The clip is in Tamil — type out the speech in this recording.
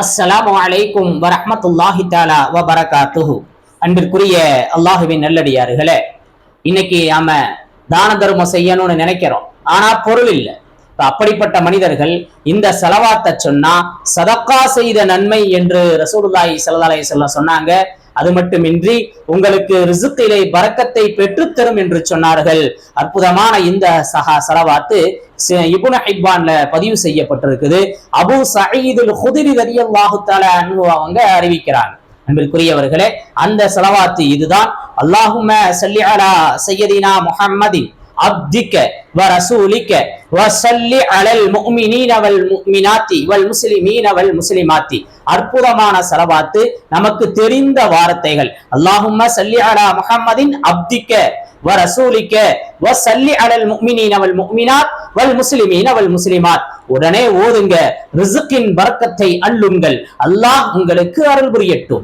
அஸ்ஸலாம் வலைக்கும் வரமத்துல்லாஹி தாலா வ பரகாத்துஹு அன்பிற்குரிய அல்லாஹுவின் நல்லடியார்களே இன்னைக்கு நாம தான தர்மம் செய்யணும்னு நினைக்கிறோம். ஆனா பொருள் இல்லை. அப்படிப்பட்ட மனிதர்கள் இந்த செலவாத்த சொன்னா சதக்கா செய்த நன்மை என்று ரசூலுல்லாஹி ஸல்லல்லாஹு சொல்ல சொன்னாங்க. அது மட்டுமின்றி உங்களுக்கு ரிசுக்கிலே பறக்கத்தை பெற்றுத்தரும் என்று சொன்னார்கள். அற்புதமான இந்த சஹா சலவாத்து இபுன இப்னு ஹிப்பான்ல பதிவு செய்யப்பட்டிருக்குது. அபு சயீதுல் ஹுதிரி ரலியல்லாஹு தஆலா அன்ஹு அவங்க அறிவிக்கிறாங்க. அன்பிற்குரியவர்களே அந்த செலவாத்து இதுதான். அல்லாஹும்ம சல்லியாலா அலா சய்யதினா عبدك வ وصل على المؤمنين والمؤمنات والمسلمين والمسلمات. முஸ்லிமாத்தி அற்புதமான செலவாத்து. நமக்கு தெரிந்த வார்த்தைகள். அல்லாஹும்ம சல்லி அலா முஹம்மதின் அப்திக்க வ ரசூலிக்க வ சல்லி அலல் முக்மினின் அவள் முக்மினாத் வல் முஸ்லிமீன் அவள் முஸ்லிமாத். உடனே ஓதுங்க. ரிசுக்கின் வர்க்கத்தை அள்ளுங்கள். அல்லாஹ் உங்களுக்கு அருள் புரியட்டும்.